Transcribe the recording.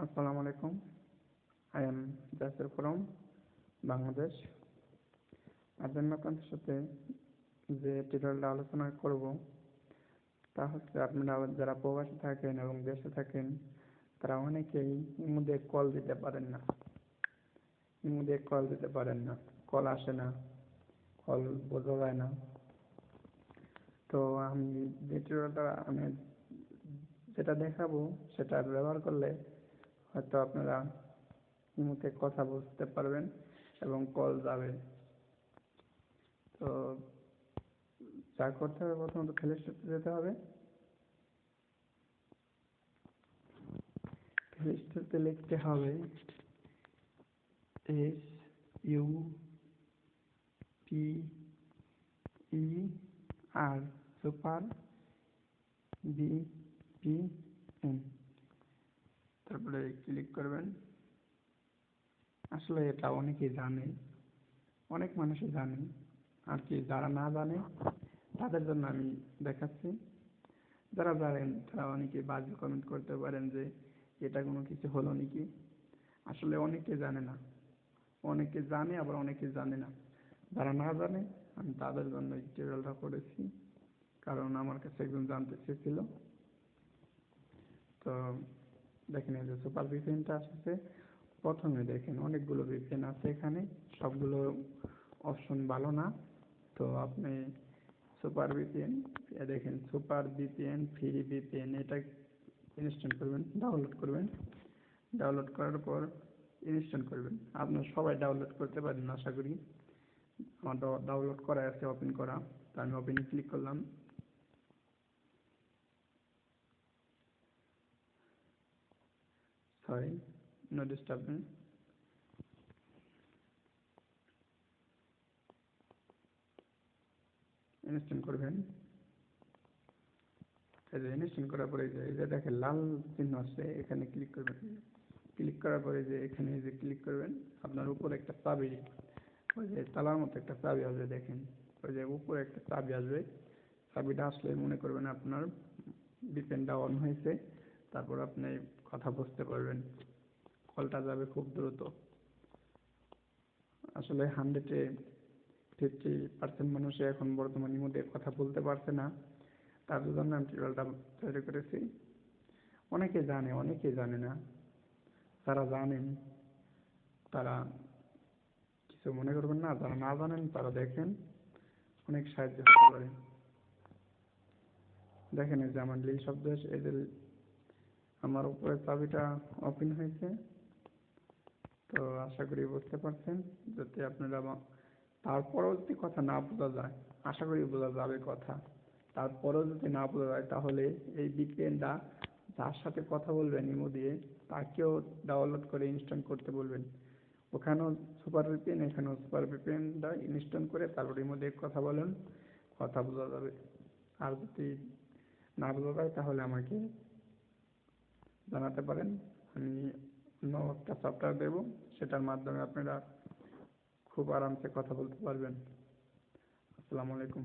আসসালামু আলাইকুম। I am Jasir from Bangladesh আজ আমি আপনাদের সাথে যে টিউটোরিয়ালটা আলোচনা করব, তা হচ্ছে আপনারা যারা প্রবাসে থাকেন এবং দেশে থাকেন, তারা অনেকেই ইমুদে কল দিতে পারেন না। ইমুদে কল দিতে পারেন না। কল আসে না। কল বোঝা যায় না। তো আমি যে টিউটোরিয়ালটা আমি যেটা দেখাবো, সেটা ব্যবহার করলে হয়তো আপনারা ইমুতে কথা বলতে পারবেন এবং কল যাবে তো যা করতে হবে প্রথমত স্টোরে যেতে হবে। প্লে স্টোরতে লিখতে হবে S U P E R super V P N তারপরে ক্লিক করবেন। আসলে এটা অনেকেই জানে, অনেক মানুষই জানে, আর কি যারা না জানে, তাদের জন্য আমি দেখাচ্ছি। যারা জানেন, তারা অনেকে বাজে কমেন্ট করতে পারেন যে, এটা কোনো কিছু হলো নাকি? আসলে অনেকে জানে না। অনেকে জানে, আবার অনেকে জানে না। যারা না জানে, আমি তাদের জন্য এই টিউটোরিয়ালটা করেছি, কারণ আমার কাছে একজন জানতে চেয়েছিল। তো দেখেন এই যে সুপার ভিপিএনটা আসছে। প্রথমে দেখেন অনেকগুলো ভিপিএন আছে এখানে, সবগুলো অপশন ভালো না। তো আপনি সুপার ভিপিএন দেখেন সুপার ভিপিএন ফ্রি ভিপিএন এটা ইনস্টল করবেন ডাউনলোড করবেন। ডাউনলোড করার পর ইনস্টল করবেন। আপনার সবাই ডাউনলোড করতে পারেন, আশা করি। আমার ডাউনলোড করা আছে ওপেন করা। তো আমি ওপেনে ক্লিক করলাম। Sorry, no disturbance. ইনস্টল করবেন। এই যে ইনস্টল করার পরে যে, এই যে দেখেন লাল চিহ্ন আছে এখানে ক্লিক করবেন। ক্লিক করার পরে যে, এখানে যে ক্লিক করবেন, আপনার উপরে একটা চাবি, ওই যে তালার মতো একটা চাবি আসবে, দেখেন। ওই যে উপরে একটা চাবি আসবে, চাবিটা আসলে মনে করবেন আপনার বিপেনটা অন হয়েছে। তারপর আপনি কথা বুঝতে পারবেন। কলটা যাবে খুব দ্রুত। আসলে হান্ড্রেডে ফিফটি পার্সেন্ট মানুষই এখন বর্তমানের মধ্যে কথা বলতে পারছে না। তার জন্য আমি টিউটোরিয়ালটা তৈরি করেছি। অনেকে জানে অনেকে জানে না। যারা জানেন, তারা কিছু মনে করবেন না। যারা না জানেন, তারা দেখেন। অনেক সাহায্য হতে পারে। দেখেন এই যে আমার লিল শব্দ এই যে আমার উপরে চাবিটা ওপেন হয়েছে। তো আশা করি বুঝতে পারছেন, যাতে আপনারা তারপরেও যদি কথা না বোঝা যায়, আশা করি বোঝা যাবে কথা। তারপরেও যদি না বোঝা যায়, তাহলে এই ভিপিএনটা যার সাথে কথা বলবেন ইমো দিয়ে, তাকেও ডাউনলোড করে ইনস্টল করতে বলবেন। ওখানেও সুপার ভিপিএন এখানেও সুপার ভিপিএনটা ইনস্টল করে তারপর ইমো দিয়ে কথা বলেন, কথা বোঝা যাবে। আর যদি না বোঝা যায়, তাহলে আমাকে জানাতে পারেন। আমি অন্য একটা সফটওয়্যার দেবো, সেটার মাধ্যমে আপনারা খুব আরামসে কথা বলতে পারবেন। আসসালামু আলাইকুম।